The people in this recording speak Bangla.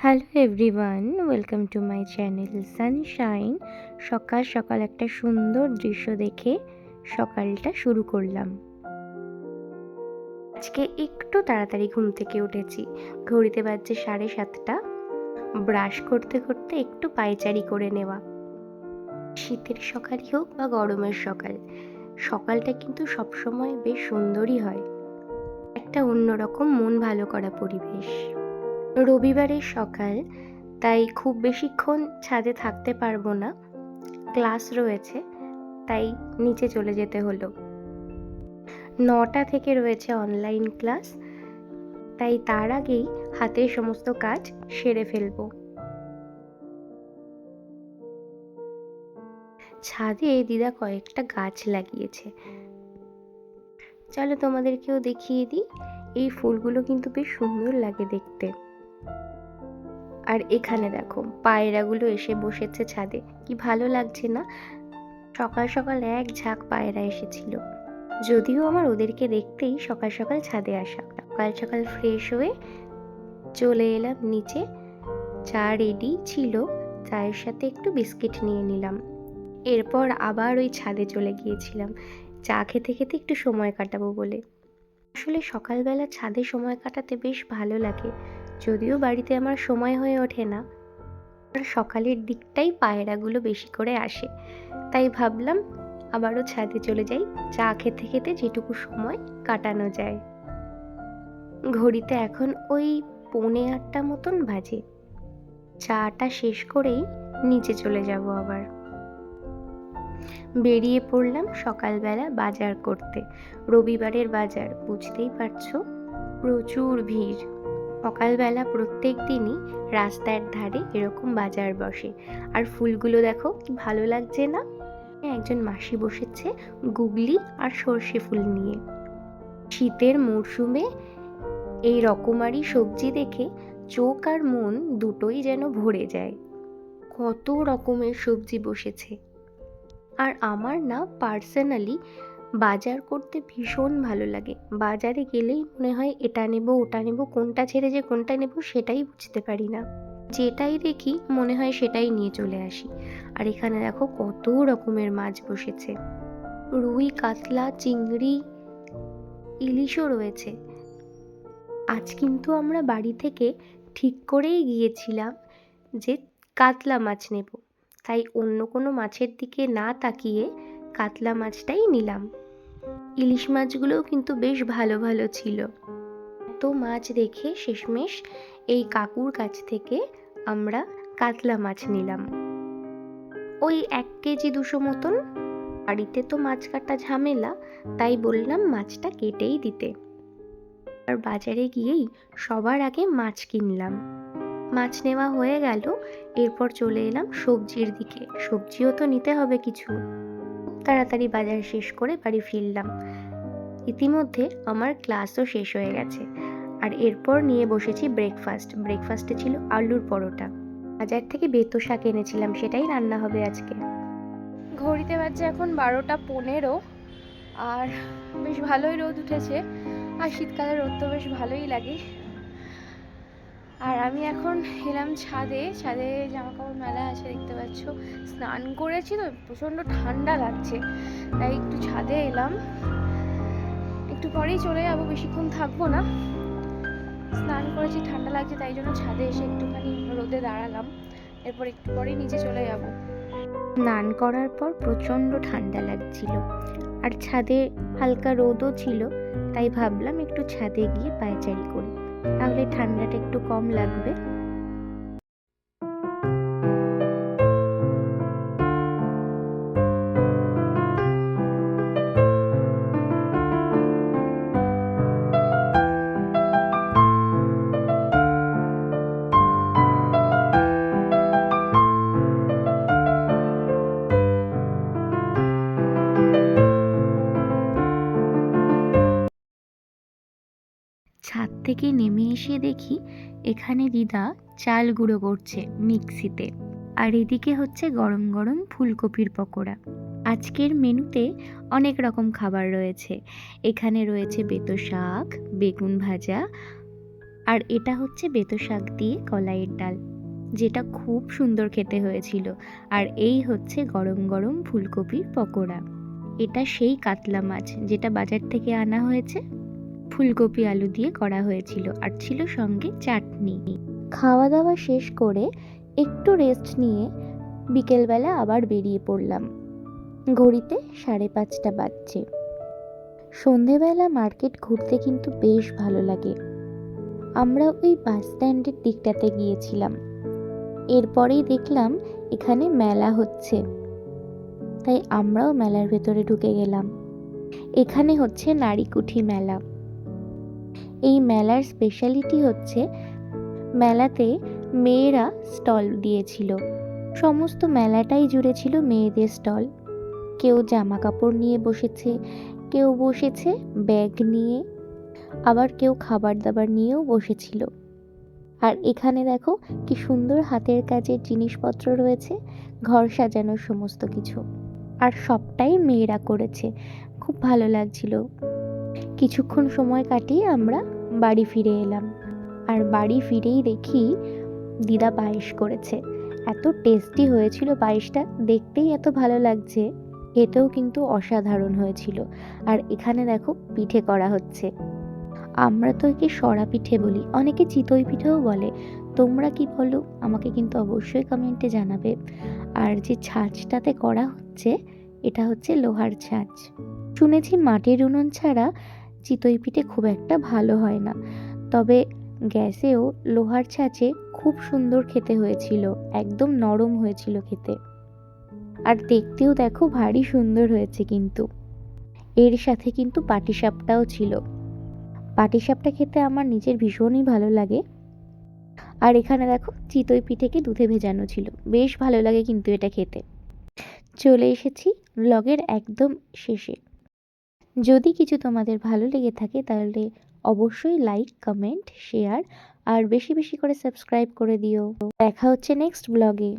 Hello everyone, welcome to my channel Sunshine. সকাল সকাল একটা সুন্দর দৃশ্য দেখে সকালটা শুরু করলাম। আজকে একটু তাড়াতাড়ি ঘুম থেকে উঠেছি। ঘড়িতে বাজছে সাড়ে সাতটা। ব্রাশ করতে করতে একটু পায়চারি করে নেওয়া। শীতের সকালই হোক বা গরমের সকাল, সকালটা কিন্তু সবসময় বেশ সুন্দরই হয়। একটা অন্যরকম মন ভালো করা পরিবেশ। রবিবারের সকাল, তাই খুব বেশিক্ষণ ছাদে থাকতে পারব না। ক্লাস রয়েছে, তাই নিচে চলে যেতে হলো। নটা থেকে রয়েছে অনলাইন ক্লাস তাই তার আগেই হাতের সমস্ত কাজ সেরে ফেলব। ছাদে দিদা কয়েকটা গাছ লাগিয়েছে। চলো তোমাদেরকেও দেখিয়ে দিই, এই ফুলগুলো কিন্তু বেশ সুন্দর লাগে দেখতে। আর এখানে দেখো, পায়রাগুলো এসে বসেছে ছাদে। কি ভালো লাগছে না? সকাল সকাল এক ঝাঁক পায়রা এসেছিল। যদিও আমার ওদেরকে দেখতেই সকাল সকাল ছাদে আসা। সকাল সকাল ফ্রেশ হয়ে চলে এলাম নিচে। চা রেডি ছিল, চায়ের সাথে একটু বিস্কিট নিয়ে নিলাম। এরপর আবার ওই ছাদে চলে গিয়েছিলাম। চা খেতে খেতে একটু সময় কাটাবো বলে। আসলে সকালবেলা ছাদে সময় কাটাতে বেশ ভালো লাগে। যদিও বাড়িতে আমার সময় হয়ে ওঠে না, আর সকালের দিকটাই পায়রাগুলো বেশি করে আসে। তাই ভাবলাম আবারও ছাদে চলে যাই, চা খেতে খেতে যেটুকু সময় কাটানো যায়। ঘড়িতে এখন ওই পৌনে আটটা মতন বাজে। চাটা শেষ করেই নিচে চলে যাব আবার। বেরিয়ে পড়লাম সকালবেলা বাজার করতে। রবিবারের বাজার, বুঝতেই পারছ? প্রচুর ভিড়। সকালবেলা প্রত্যেক দিনই রাস্তার ধারে এরকম বাজার বসে। আর ফুলগুলো দেখো, কি ভালো লাগছে না? একজন মাসি বসেছে গুগলি আর সর্ষে ফুল নিয়ে। শীতের মরশুমে এই রকমারি সবজি দেখে চোখ আর মন দুটোই যেন ভরে যায়। কত রকমের সবজি বসেছে। আর আমার না পার্সোনালি বাজার করতে ভীষণ ভালো লাগে। বাজারে গেলেই মনে হয় এটা নেব, ওটা নেব, কোনটা ছেড়ে যে কোনটা নেব সেটাই বুঝতে পারি না। যেটাই দেখি মনে হয় সেটাই নিয়ে চলে আসি। আর এখানে দেখো কত রকমের মাছ বসেছে। রুই, কাতলা, চিংড়ি, ইলিশও রয়েছে। আজ কিন্তু আমরা বাড়ি থেকে ঠিক করেই গিয়েছিলাম যে কাতলা মাছ নেব। তাই অন্য কোনো মাছের দিকে না তাকিয়ে কাতলা মাছটাই নিলাম। ইলিশ মাছগুলোও কিন্তু বেশ ভালো ভালো ছিল। এত মাছ দেখে শেষমেশ এই কাকুর কাছ থেকে আমরা কাতলা মাছ নিলাম। ওই এক কেজি দুশো মতন। বাড়িতে তো মাছ কাটা ঝামেলা, তাই বললাম মাছটা কেটেই দিতে। আর বাজারে গিয়েই সবার আগে মাছ কিনলাম। মাছ নেওয়া হয়ে গেল, এরপর চলে এলাম সবজির দিকে। সবজিও তো নিতে হবে কিছু। তাড়াতাড়ি বাজার শেষ করে বাড়ি ফিরলাম। ইতিমধ্যে আমার ক্লাসও শেষ হয়ে গেছে। আর এরপর নিয়ে বসেছি ব্রেকফাস্ট ব্রেকফাস্টে ছিল আলুর পরোটা। বাজার থেকে বেতো শাক এনেছিলাম, সেটাই রান্না হবে আজকে। ঘড়িতে বাজছে এখন বারোটা পনেরো, আর বেশ ভালোই রোদ উঠেছে। আর শীতকালে রোদ তো বেশ ভালোই লাগে। আর আমি এখন এলাম ছাদে ছাদে জামা কাপড় মেলা আছে, দেখতে পাচ্ছ। স্নান করেছি তো, প্রচণ্ড ঠান্ডা লাগছে, তাই একটু ছাদে এলাম। একটু পরেই চলে যাব, বেশিক্ষণ থাকব না। স্নান করেছি, ঠান্ডা লাগছে, তাই জন্য ছাদে এসে একটুখানি রোদে দাঁড়ালাম। এরপর একটু পরেই নিচে চলে যাব। স্নান করার পর প্রচণ্ড ঠান্ডা লাগছিল, আর ছাদে হালকা রোদও ছিল, তাই ভাবলাম একটু ছাদে গিয়ে পায়চারি করি। তাহলে ঠান্ডাটা একটু কম লাগবে। থেকে নেমে এসে দেখি এখানে দিদা চাল গুঁড়ো করছে মিক্সিতে। আর এদিকে হচ্ছে গরম গরম ফুলকপির পকোড়া। আজকের মেনুতে অনেক রকম খাবার রয়েছে। এখানে রয়েছে বেতো শাক, বেগুন ভাজা, আর এটা হচ্ছে বেতো শাক দিয়ে কলাইয়ের ডাল, যেটা খুব সুন্দর খেতে হয়েছিল। আর এই হচ্ছে গরম গরম ফুলকপির পকোড়া। এটা সেই কাতলা মাছ, যেটা বাজার থেকে আনা হয়েছে। ফুলকপি আলু দিয়ে করা হয়েছিল আর ছিল সঙ্গে চাটনি। খাওয়া দাওয়া শেষ করে একটু রেস্ট নিয়ে বিকেলবেলা আবার বেরিয়ে পড়লাম। ঘড়িতে সাড়ে পাঁচটা বাজছে। সন্ধেবেলা মার্কেট ঘুরতে কিন্তু বেশ ভালো লাগে। আমরা ওই বাস স্ট্যান্ডের দিকটাতে গিয়েছিলাম। এরপরেই দেখলাম এখানে মেলা হচ্ছে। তাই আমরাও মেলার ভেতরে ঢুকে গেলাম। এখানে হচ্ছে নারীকুঠি মেলা। এই মেলার স্পেশালিটি হচ্ছে মেলাতে মেয়েরা স্টল দিয়েছিল। সমস্ত মেলাটাই জুড়ে ছিল মেয়েদের স্টল কেউ জামা কাপড় নিয়ে বসেছে, কেউ বসেছে ব্যাগ নিয়ে, আবার কেউ খাবার দাবার নিয়েও বসেছিল। আর এখানে দেখো কি সুন্দর হাতের কাজের জিনিসপত্র রয়েছে, ঘর সাজানোর সমস্ত কিছু। আর সবটাই মেয়েরা করেছে। খুব ভালো লাগছিল। কিছুক্ষণ সময় কাটিয়ে আমরা বাড়ি ফিরে এলাম। আর বাড়ি ফিরেই দেখি দিদা পায়েস করেছে। এত টেস্টি হয়েছিল পায়েসটা, দেখতেই এত ভালো লাগছে। খেতেও কিন্তু অসাধারণ হয়েছিল। আর এখানে দেখো পিঠে করা হচ্ছে। আমরা তো একে সরা পিঠে বলি, অনেকে চিতই পিঠেও বলে। তোমরা কি বলো, আমাকে কিন্তু অবশ্যই কমেন্টে জানাবে। আর যে ছাঁচটাতে করা হচ্ছে, এটা হচ্ছে লোহার ছাঁচ। শুনেছি মাটির উনুন ছাড়া চিতই পিঠে খুব একটা ভালো হয় না। তবে গ্যাসেও লোহার ছাঁচে খুব সুন্দর খেতে হয়েছিল, একদম নরম হয়েছিল খেতে। আর দেখতেও দেখো ভারী সুন্দর হয়েছে কিন্তু। এর সাথে কিন্তু পাটিসাপটাও ছিল। পাটিসাপটা খেতে আমার নিজের ভীষণই ভালো লাগে। আর এখানে দেখো চিতই পিঠেকে দুধে ভেজানো ছিল। বেশ ভালো লাগে কিন্তু এটা খেতে। চলে এসেছি ব্লগের একদম শেষে। যদি কিছু তোমাদের ভালো লেগে থাকে, তাহলে অবশ্যই লাইক কমেন্ট শেয়ার আর বেশি বেশি করে সাবস্ক্রাইব করে দিও। দেখা হচ্ছে নেক্সট ব্লগে